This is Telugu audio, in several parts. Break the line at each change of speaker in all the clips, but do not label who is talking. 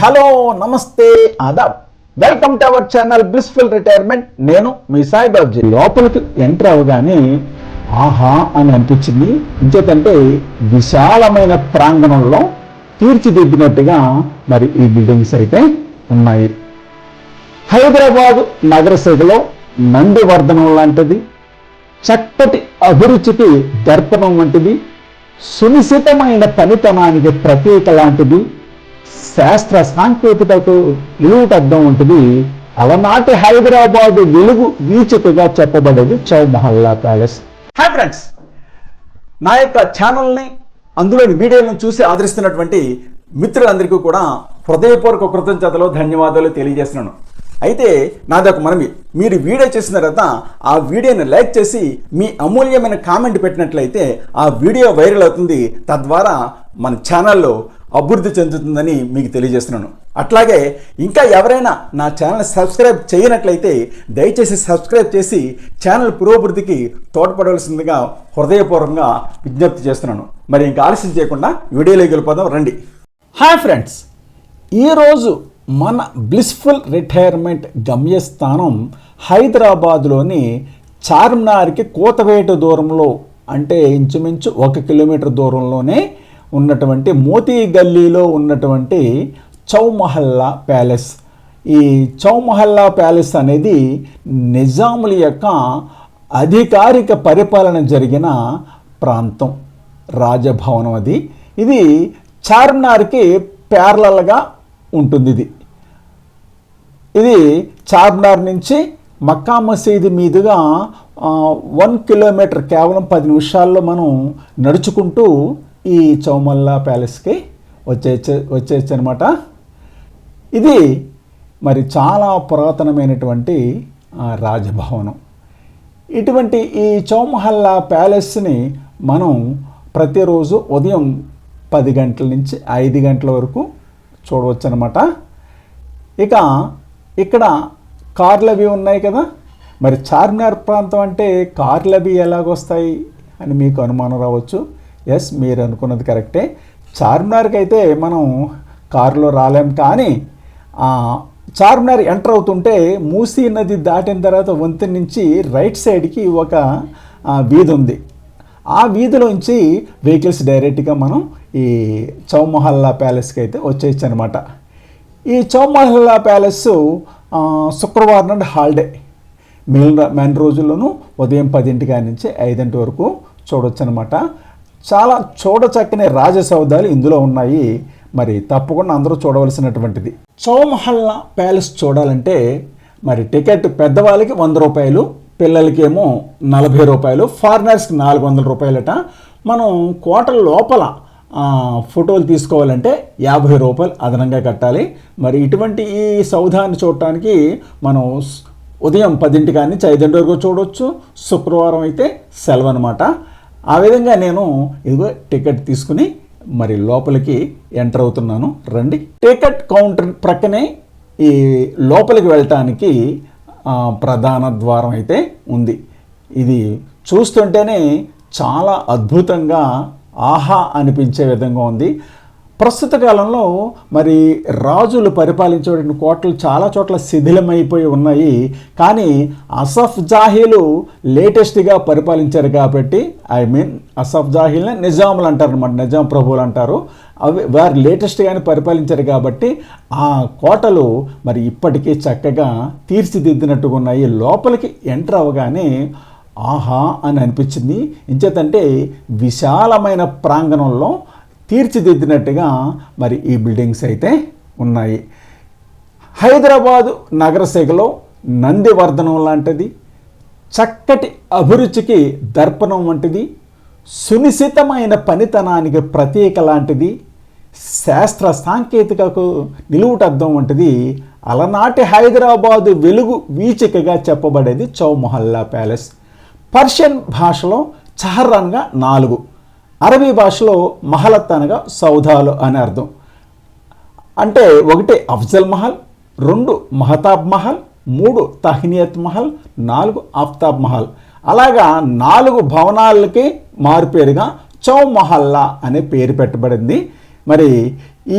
హలో నమస్తే Aadab. Welcome to our channel blissful retirement నేను మీ సాయిబాబ్జీ లోపలికి ఎంటర్ అవగానే ఆహా అని అనిపించింది. ఇంచేతంటే విశాలమైన ప్రాంగణంలో తీర్చిదిద్దినట్టుగా మరి ఈ బిల్డింగ్స్ అయితే ఉన్నాయి. హైదరాబాదు నగరసభలో నందివర్ధనం లాంటిది. చక్కటి అభిరుచికి దర్పణం వంటిది. సునిశితమైన పనితనానికి ప్రతీక లాంటిది. శాస్త్ర సాంకేతికకు అర్థం ఉంటుంది. అలనాటి హైదరాబాదు వెలుగు వీచికగా చెప్పబడేది చౌమహల్లా ప్యాలెస్. హాయ్ ఫ్రెండ్స్ నా యొక్క ఛానల్ని అందులోని వీడియోలను చూసి ఆదరిస్తున్నటువంటి మిత్రులందరికీ కూడా హృదయపూర్వక కృతజ్ఞతలు ధన్యవాదాలు తెలియజేస్తున్నాను. అయితే నాది ఒక మనవి. మీరు వీడియో చేసిన తర్వాత ఆ వీడియోని లైక్ చేసి మీ అమూల్యమైన కామెంట్ పెట్టినట్లయితే ఆ వీడియో వైరల్ అవుతుంది. తద్వారా మన ఛానల్లో అభివృద్ధి చెందుతుందని మీకు తెలియజేస్తున్నాను. అట్లాగే ఇంకా ఎవరైనా నా ఛానల్ సబ్స్క్రైబ్ చేయనట్లయితే దయచేసి సబ్స్క్రైబ్ చేసి ఛానల్ పురోభివృద్ధికి తోడ్పడవలసిందిగా హృదయపూర్వకంగా విజ్ఞప్తి చేస్తున్నాను. మరి ఇంకా ఆలస్యం చేయకుండా వీడియోలోకి వెళ్ళిపోదాం రండి. హాయ్ ఫ్రెండ్స్ ఈరోజు మన బ్లిస్ఫుల్ రిటైర్మెంట్ గమ్యస్థానం హైదరాబాద్లోని చార్మినార్కి కోతవేట దూరంలో అంటే ఇంచుమించు ఒక కిలోమీటర్ దూరంలోనే ఉన్నటువంటి మోతీ గల్లీలో ఉన్నటువంటి చౌమహల్లా ప్యాలెస్. ఈ చౌమహల్లా ప్యాలెస్ అనేది నిజాముల యొక్క అధికారిక పరిపాలన జరిగిన ప్రాంతం రాజభవనం అది. ఇది చార్మినార్కి ప్యారలల్గా ఉంటుంది ఇది. ఇది చార్మినార్ నుంచి మక్కా మసీదు మీదుగా వన్ కిలోమీటర్ కేవలం పది నిమిషాల్లో మనం నడుచుకుంటూ ఈ చౌమల్లా ప్యాలెస్కి వచ్చేయచ్చు వచ్చేయచ్చు అనమాట ఇది మరి చాలా పురాతనమైనటువంటి రాజభవనం. ఇటువంటి ఈ చౌమహల్లా ప్యాలెస్ని మనం ప్రతిరోజు ఉదయం పది గంటల నుంచి ఐదు గంటల వరకు చూడవచ్చు అనమాట ఇక ఇక్కడ కార్లు అవి ఉన్నాయి కదా మరి చార్మినార్ ప్రాంతం అంటే కార్లు అవి ఎలాగొస్తాయి అని మీకు అనుమానం రావచ్చు. ఎస్ మీరు అనుకున్నది కరెక్టే. చార్మినార్కి అయితే మనం కారులో రాలేం కానీ చార్మినార్ ఎంటర్ అవుతుంటే మూసీ నది దాటిన తర్వాత వంతెన నుంచి రైట్ సైడ్కి ఒక వీధి ఉంది. ఆ వీధిలోంచి వెహికల్స్ డైరెక్ట్గా మనం ఈ చౌమహల్లా ప్యాలెస్కి అయితే వచ్చేయచ్చు అనమాట ఈ చౌమహల్లా ప్యాలెస్ శుక్రవారం నాడు హాలిడే. మిగిలిన మెయిన్ రోజుల్లోనూ ఉదయం పదింటి కాడి నుంచి ఐదింటి వరకు చూడొచ్చు అనమాట చాలా చూడచక్కని రాజసౌధాలు ఇందులో ఉన్నాయి. మరి తప్పకుండా అందరూ చూడవలసినటువంటిది. చౌమహల్లా ప్యాలెస్ చూడాలంటే మరి టికెట్ పెద్దవాళ్ళకి వంద రూపాయలు పిల్లలకేమో నలభై రూపాయలు ఫారినర్స్కి నాలుగు వందల రూపాయలట. మనం కోటల లోపల ఫోటోలు తీసుకోవాలంటే యాభై రూపాయలు అదనంగా కట్టాలి. మరి ఇటువంటి ఈ సౌధాన్ని చూడటానికి మనం ఉదయం పదింటి కానీ నుంచి ఐదింటి వరకు చూడవచ్చు శుక్రవారం అయితే సెలవు అనమాట ఆ విధంగా నేను ఇదిగో టికెట్ తీసుకుని మరి లోపలికి ఎంటర్ అవుతున్నాను. రండి. టికెట్ కౌంటర్ ప్రక్కనే ఈ లోపలికి వెళ్ళటానికి ప్రధాన ద్వారం అయితే ఉంది. ఇది చూస్తుంటేనే చాలా అద్భుతంగా ఆహా అనిపించే విధంగా ఉంది. ప్రస్తుత కాలంలో మరి రాజులు పరిపాలించేటువంటి కోటలు చాలా చోట్ల శిథిలమైపోయి ఉన్నాయి. కానీ అసఫ్ జాహీలు లేటెస్ట్గా పరిపాలించారు కాబట్టి ఐ మీన్ అసఫ్ జాహీల్ని నిజాములు అంటారు అనమాట నిజాం ప్రభువులు అంటారు. అవి వారు లేటెస్ట్గానే పరిపాలించారు కాబట్టి ఆ కోటలు మరి ఇప్పటికీ చక్కగా తీర్చిదిద్దినట్టుగా ఉన్నాయి లోపలికి ఎంటర్ అవ్వగానే ఆహా అని అనిపించింది. ఇంచేతంటే విశాలమైన ప్రాంగణంలో తీర్చిదిద్దినట్టుగా మరి ఈ బిల్డింగ్స్ అయితే ఉన్నాయి. హైదరాబాదు నగరశాఖలో నందివర్ధనం లాంటిది చక్కటి అభిరుచికి దర్పణం వంటిది సునిశ్చితమైన పనితనానికి ప్రతీక లాంటిది శాస్త్ర సాంకేతికకు నిలువుటద్దం వంటిది అలనాటి హైదరాబాదు వెలుగు వీచికగా చెప్పబడేది చౌమహల్లా ప్యాలెస్. పర్షియన్ భాషలో చహర్రన్గా నాలుగు. అరబీ భాషలో మహలత్ అనగా సౌధాలు అని అర్థం. అంటే ఒకటి అఫ్జల్ మహల్ రెండు మహతాబ్ మహల్ మూడు తహ్నియత్ మహల్ నాలుగు ఆఫ్తాబ్ మహల్. అలాగా నాలుగు భవనాలకి మారుపేరుగా చౌమహల్లా అనే పేరు పెట్టబడింది. మరి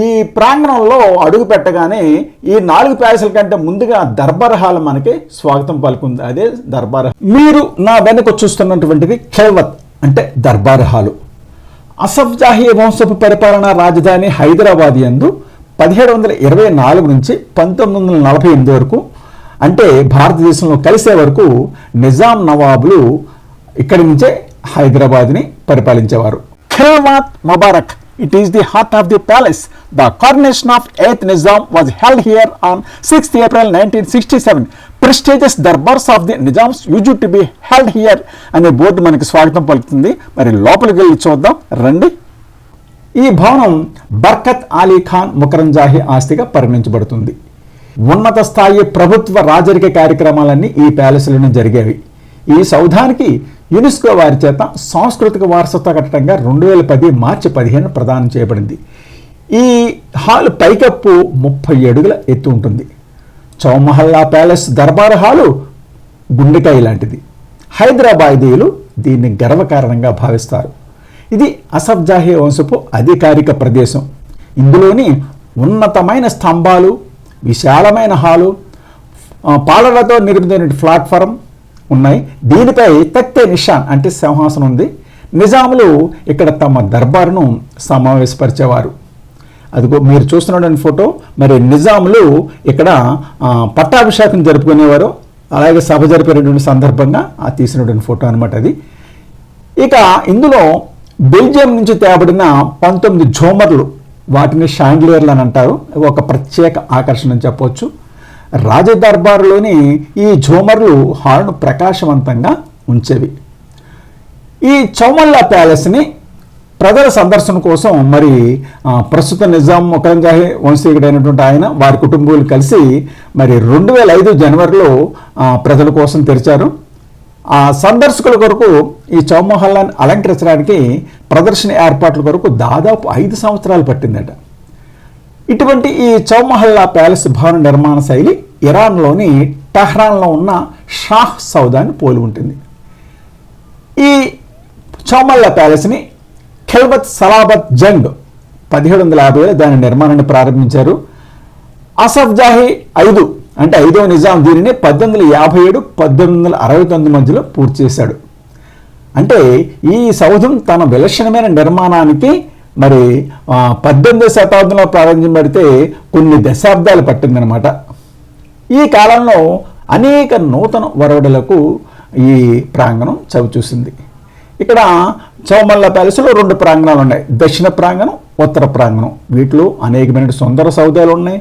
ఈ ప్రాంగణంలో అడుగు పెట్టగానే ఈ నాలుగు ప్యాలెస్ల కంటే ముందుగా దర్బార్ హాల్ మనకి స్వాగతం పలుకుంది. అదే దర్బార్ మీరు నా వెనక చూస్తున్నటువంటిది ఖెల్వత్ అంటే దర్బార్ హాలు. అసఫ్ జాహీ వంశపు పరిపాలన రాజధాని హైదరాబాద్ యందు పదిహేడు వందల ఇరవై నాలుగు నుంచి పంతొమ్మిది వందల నలభై ఎనిమిది వరకు అంటే భారతదేశంలో కలిసే వరకు నిజాం నవాబులు ఇక్కడి నుంచే హైదరాబాద్ని పరిపాలించేవారు. Khilwat Mubarak it is the heart of the palace the coronation of eighth Nizam was held here on sixth April nineteen sixty seven prestigious durbars of the Nizams used to be held here అనే బోర్డు మనకి స్వాగతం పలుకుతుంది. మరి లోపలికి వెళ్ళి చూద్దాం. రండి. ఈ భవనం బర్కత్ అలీ ఖాన్ ముకరంజాహి ఆస్తిగా పరిగణించబడుతుంది. ఉన్నత స్థాయి ప్రభుత్వ రాజరిక కార్యక్రమాలన్నీ ఈ ప్యాలెస్లోనే జరిగేవి. ఈ సౌధానికి యునెస్కో వారి చేత సాంస్కృతిక వారసత్వ కట్టడంగా రెండు వేల పది మార్చి పదిహేను ప్రదానం చేయబడింది. ఈ హాల్ పైకప్పు ముప్పై అడుగుల ఎత్తు ఉంటుంది. చౌమహల్లా ప్యాలెస్ దర్బార్ హాలు గుండెకాయ లాంటిది. హైదరాబాదీయులు దీన్ని గర్వకారణంగా భావిస్తారు. ఇది అసబ్జాహే జాహీ వంశపు అధికారిక ప్రదేశం. ఇందులోని ఉన్నతమైన స్తంభాలు విశాలమైన హాలు పాలలతో నిర్మించిన ప్లాట్ఫారం ఉన్నాయి. దీనిపై తక్తే నిషాన్ అంటే సింహాసనం ఉంది. నిజాములు ఇక్కడ తమ దర్బారును సమావేశపరిచేవారు. అదిగో మీరు చూస్తున్నటువంటి ఫోటో మరి నిజాములు ఇక్కడ పట్టాభిషేకం జరుపుకునేవారు అలాగే సభ జరిపేటటువంటి సందర్భంగా ఆ తీసినటువంటి ఫోటో అనమాట అది. ఇక ఇందులో బెల్జియం నుంచి తేబడిన పంతొమ్మిది జోమర్లు వాటిని షాండ్లియర్లు అని అంటారు. ఒక ప్రత్యేక ఆకర్షణ అని చెప్పవచ్చు రాజదర్బారులోని ఈ జోమర్లు హాల్ను ప్రకాశవంతంగా ఉంచేవి. ఈ చౌమల్లా ప్యాలెస్ని ప్రజల సందర్శన కోసం మరి ప్రస్తుత నిజాం ముఖంజాహి వంశీయుడైనటువంటి ఆయన వారి కుటుంబాలు కలిసి మరి రెండు వేల ఐదు జనవరిలో ప్రజల కోసం తెరిచారు. ఆ సందర్శకుల కొరకు ఈ చౌమహల్లాన్ని అలంకరించడానికి ప్రదర్శన ఏర్పాట్ల కొరకు దాదాపు ఐదు సంవత్సరాలు పట్టిందట. ఇటువంటి ఈ చౌమహల్లా ప్యాలెస్ భవన నిర్మాణ శైలి ఇరాన్లోని టెహ్రాన్లో ఉన్న షాహ్ సౌదాన్ని పోలి ఉంటుంది. ఈ చౌమల్లా ప్యాలెస్ని ఖెల్బత్ సలాబత్ జంగ్ పదిహేడు వందల యాభైలో దాని నిర్మాణాన్ని ప్రారంభించారు. అసఫ్ జాహీ ఐదు అంటే ఐదవ నిజాం దీనిని పద్దెనిమిది వందల యాభై ఏడు పద్దెనిమిది వందల అరవై తొమ్మిది మధ్యలో పూర్తి చేశాడు. అంటే ఈ సౌధం తన విలక్షణమైన నిర్మాణానికి మరి పద్దెనిమిదవ శతాబ్దంలో ప్రారంభించబడితే కొన్ని దశాబ్దాలు పట్టిందనమాట. ఈ కాలంలో అనేక నూతన వరవడులకు ఈ ప్రాంగణం చవిచూసింది. ఇక్కడ చౌమల్ల ప్యాలెస్లో రెండు ప్రాంగణాలు ఉన్నాయి. దక్షిణ ప్రాంగణం ఉత్తర ప్రాంగణం. వీటిలో అనేకమైన సుందర సౌదాలు ఉన్నాయి.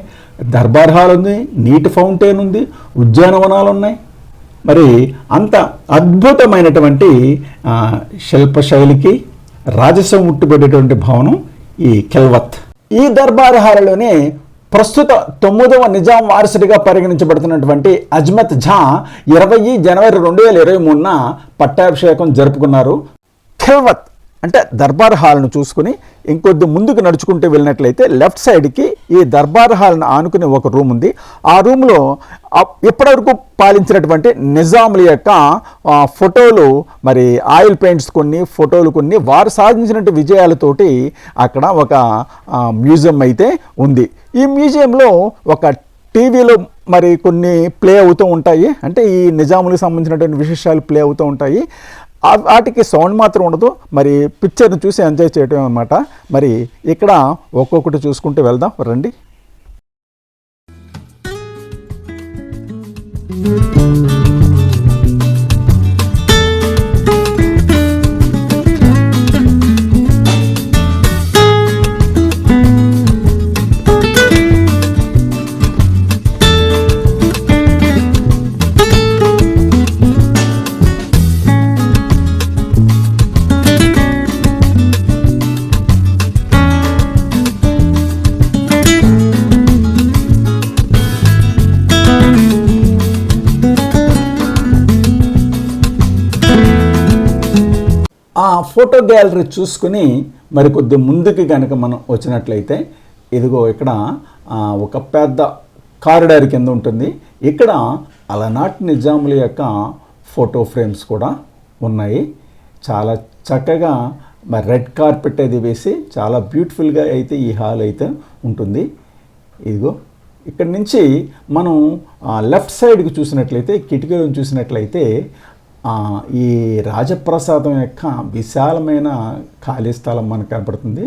దర్బార్ హాల్ ఉంది నీటి ఫౌంటైన్ ఉంది ఉద్యానవనాలు ఉన్నాయి. మరి అంత అద్భుతమైనటువంటి శిల్పశైలికి రాజసం ఉట్టుబడేటువంటి భవనం ఈ కెల్వత్. ఈ దర్బార్ హాల్లోనే ప్రస్తుత తొమ్మిదవ నిజాం వారసుడిగా పరిగణించబడుతున్నటువంటి అజ్మత్ ఝా ఇరవై జనవరి రెండు వేల ఇరవై మూడున పట్టాభిషేకం జరుపుకున్నారు. ఖిల్వత్ అంటే దర్బార్ హాల్ను చూసుకుని ఇంకొద్ది ముందుకు నడుచుకుంటూ వెళ్ళినట్లయితే లెఫ్ట్ సైడ్కి ఈ దర్బార్ హాల్ను ఆనుకునే ఒక రూమ్ ఉంది. ఆ రూమ్లో అప్- ఇప్పటివరకు పాలించినటువంటి నిజాముల యొక్క ఫోటోలు మరి ఆయిల్ పెయింట్స్ కొన్ని ఫోటోలు కొన్ని వారు సాధించినటువంటి విజయాలతోటి అక్కడ ఒక మ్యూజియం అయితే ఉంది. ఈ మ్యూజియంలో ఒక టీవీలో మరి కొన్ని ప్లే అవుతూ ఉంటాయి. అంటే ఈ నిజాములకు సంబంధించినటువంటి విశేషాలు ప్లే అవుతూ ఉంటాయి. వాటికి సౌండ్ మాత్రం ఉండదు. మరి పిక్చర్ని చూసి ఎంజాయ్ చేయటం అనమాట మరి ఇక్కడ ఒక్కొక్కటి చూసుకుంటూ వెళ్దాం. రండి. ఫోటో గ్యాలరీ చూసుకుని మరి కొద్ది ముందుకి కనుక మనం వచ్చినట్లయితే ఇదిగో ఇక్కడ ఒక పెద్ద కారిడార్ కింద ఉంటుంది. ఇక్కడ అలనాటి నిజాముల యొక్క ఫోటో ఫ్రేమ్స్ కూడా ఉన్నాయి. చాలా చక్కగా మరి రెడ్ కార్పెట్ అది వేసి చాలా బ్యూటిఫుల్గా అయితే ఈ హాల్ అయితే ఉంటుంది. ఇదిగో ఇక్కడ నుంచి మనం లెఫ్ట్ సైడ్కి చూసినట్లయితే కిటికీలను చూసినట్లయితే ఈ రాజప్రసాదం యొక్క విశాలమైన ఖాళీ స్థలం మనకు కనపడుతుంది.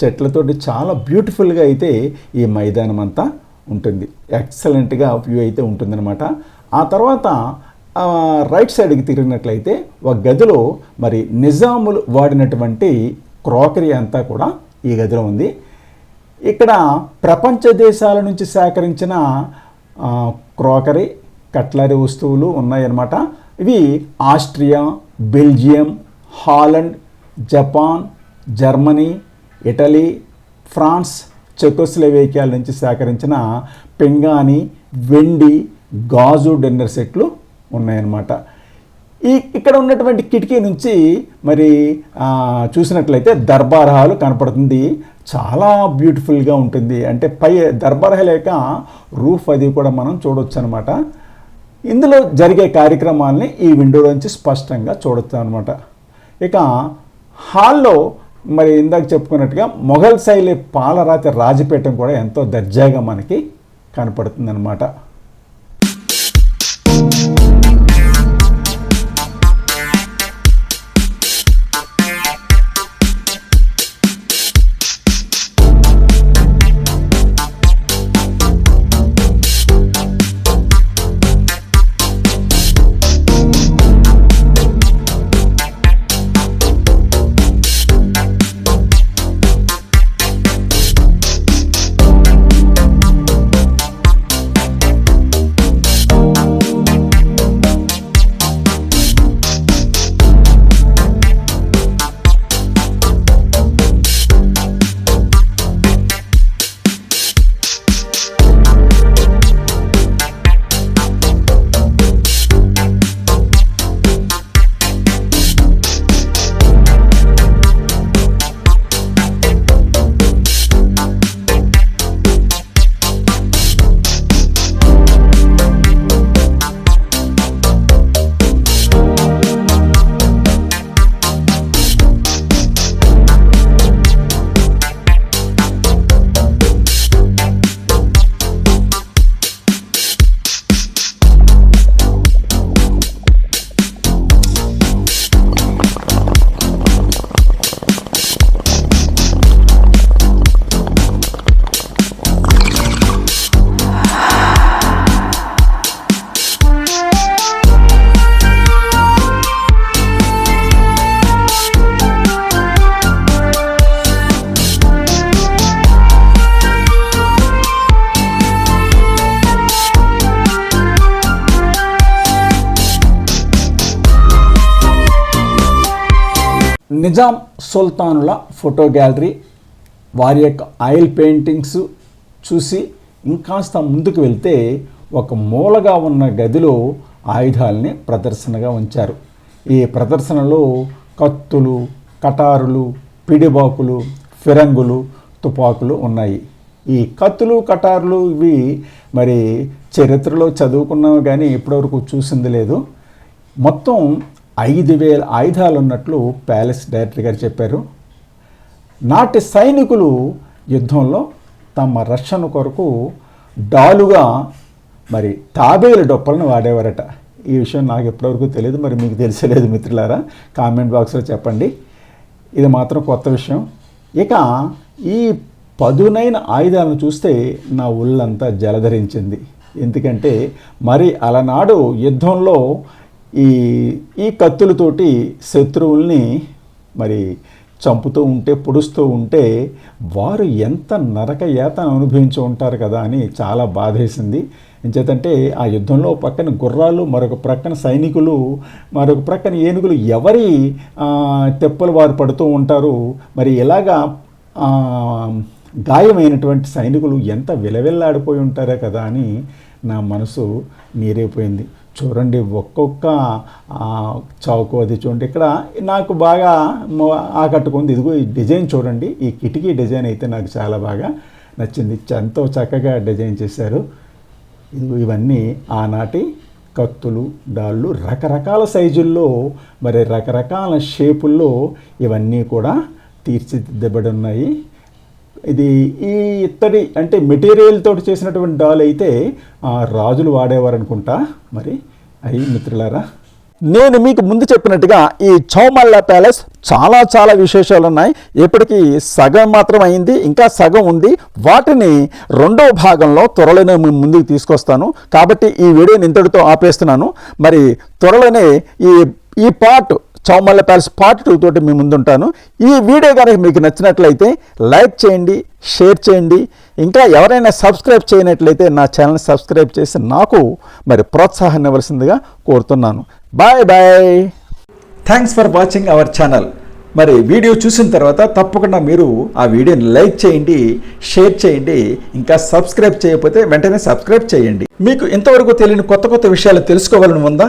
చెట్లతోటి చాలా బ్యూటిఫుల్గా అయితే ఈ మైదానం అంతా ఉంటుంది. ఎక్సలెంట్గా వ్యూ అయితే ఉంటుందన్నమాట. ఆ తర్వాత రైట్ సైడ్కి తిరిగినట్లయితే ఒక గదిలో మరి నిజాములు వాడినటువంటి క్రోకరీ అంతా కూడా ఈ గదిలో ఉంది. ఇక్కడ ప్రపంచ దేశాల నుంచి సేకరించిన క్రోకరీ కట్లరీ వస్తువులు ఉన్నాయన్నమాట. ఇవి Austria Belgium Holland Japan Germany Italy France చెకోస్లవేకియాల నుంచి సేకరించిన పెంగాని వెండి గాజు డిన్నర్ సెట్లు ఉన్నాయన్నమాట. ఈ ఇక్కడ ఉన్నటువంటి కిటికీ నుంచి మరి చూసినట్లయితే దర్బార్ హాల్ కనపడుతుంది. చాలా బ్యూటిఫుల్గా ఉంటుంది. అంటే పై దర్బార్ హాల్ యొక్క రూఫ్ అది కూడా మనం చూడొచ్చు అనమాట ఇందులో జరిగే కార్యక్రమాల్ని ఈ విండో నుంచి స్పష్టంగా చూడొచ్చు అనమాట ఇక హాల్లో మరి ఇందాక చెప్పుకున్నట్టుగా మొఘల్ శైలి పాలరాతి రాజపీఠం కూడా ఎంతో దర్జాగా మనకి కనపడుతుంది నిజాం సుల్తానుల ఫోటో గ్యాలరీ వారి యొక్క ఆయిల్ పెయింటింగ్స్ చూసి ఇంకాస్త ముందుకు వెళ్తే ఒక మూలగా ఉన్న గదిలో ఆయుధాలని ప్రదర్శనగా ఉంచారు. ఈ ప్రదర్శనలో కత్తులు కటారులు పిడిబాకులు ఫిరంగులు తుపాకులు ఉన్నాయి. ఈ కత్తులు కటారులు ఇవి మరి చరిత్రలో చదువుకున్నాము కానీ ఇప్పటివరకు చూసింది లేదు. మొత్తం ఐదు వేల ఆయుధాలు ఉన్నట్లు ప్యాలెస్ డైరెక్టర్ గారు చెప్పారు. నాటి సైనికులు యుద్ధంలో తమ రక్షణ కొరకు డాలుగా మరి తాబేలు డొప్పలను వాడేవారట. ఈ విషయం నాకు ఎప్పటివరకు తెలియదు మరి మీకు తెలిసలేదు మిత్రులారా. కామెంట్ బాక్స్లో చెప్పండి. ఇది మాత్రం కొత్త విషయం. ఇక ఈ పదునైన ఆయుధాలను చూస్తే నా ఒళ్ళంతా జలధరించింది. ఎందుకంటే మరి అలనాడు యుద్ధంలో ఈ ఈ కత్తులతోటి శత్రువుల్ని మరి చంపుతూ ఉంటే పొడుస్తూ ఉంటే వారు ఎంత నరక యాతను అనుభవించి ఉంటారు కదా అని చాలా బాధేసింది. ఎంచేతంటే ఆ యుద్ధంలో పక్కన గుర్రాలు మరొక ప్రక్కన సైనికులు మరొక ప్రక్కన ఏనుగులు ఎవరి తెప్పలు వారు పడుతూ ఉంటారు. మరి ఇలాగా గాయమైనటువంటి సైనికులు ఎంత విలవిల్లాడిపోయి ఉంటారో కదా అని నా మనసు నీరైపోయింది. చూడండి ఒక్కొక్క చౌకు చౌక అది చూడండి. ఇక్కడ నాకు బాగా ఆకట్టుకుంది. ఇదిగో ఈ డిజైన్ చూడండి. ఈ కిటికీ డిజైన్ అయితే నాకు చాలా బాగా నచ్చింది. ఎంతో చక్కగా డిజైన్ చేశారు. ఇదిగో ఇవన్నీ ఆనాటి కత్తులు డాళ్ళు రకరకాల సైజుల్లో మరి రకరకాల షేపుల్లో ఇవన్నీ కూడా తీర్చిదిద్దబడి ఉన్నాయి. ఇది ఈ ఇత్తడి అంటే మెటీరియల్ తోటి చేసినటువంటి డాల్ అయితే ఆ, రాజులు వాడేవారు అనుకుంటా మరి అయ్యి మిత్రులారా నేను మీకు ముందు చెప్పినట్టుగా ఈ చౌమల్ల ప్యాలెస్ చాలా చాలా విశేషాలు ఉన్నాయి. ఇప్పటికీ సగం మాత్రం అయింది ఇంకా సగం ఉంది. వాటిని రెండవ భాగంలో త్వరలోనే ముందుకు తీసుకొస్తాను. కాబట్టి ఈ వీడియోని ఇంతటితో ఆపేస్తున్నాను. మరి త్వరలోనే ఈ ఈ part Chowmahalla palace part two తోటి మీ ముందుంటాను. ఈ వీడియో కనుక మీకు నచ్చినట్లయితే లైక్ చేయండి షేర్ చేయండి. ఇంకా ఎవరైనా సబ్స్క్రైబ్ చేయనట్లయితే నా ఛానల్ సబ్స్క్రైబ్ చేసి నాకు మరి ప్రోత్సాహాన్ని ఇవ్వాల్సిందిగా కోరుతున్నాను. Bye bye. Thanks for watching our channel మరి వీడియో చూసిన తర్వాత తప్పకుండా మీరు ఆ వీడియోని లైక్ చేయండి షేర్ చేయండి ఇంకా సబ్స్క్రైబ్ చేయకపోతే వెంటనే సబ్స్క్రైబ్ చేయండి. మీకు ఇంతవరకు తెలియని కొత్త కొత్త విషయాలు తెలుసుకోవాలని ఉందా?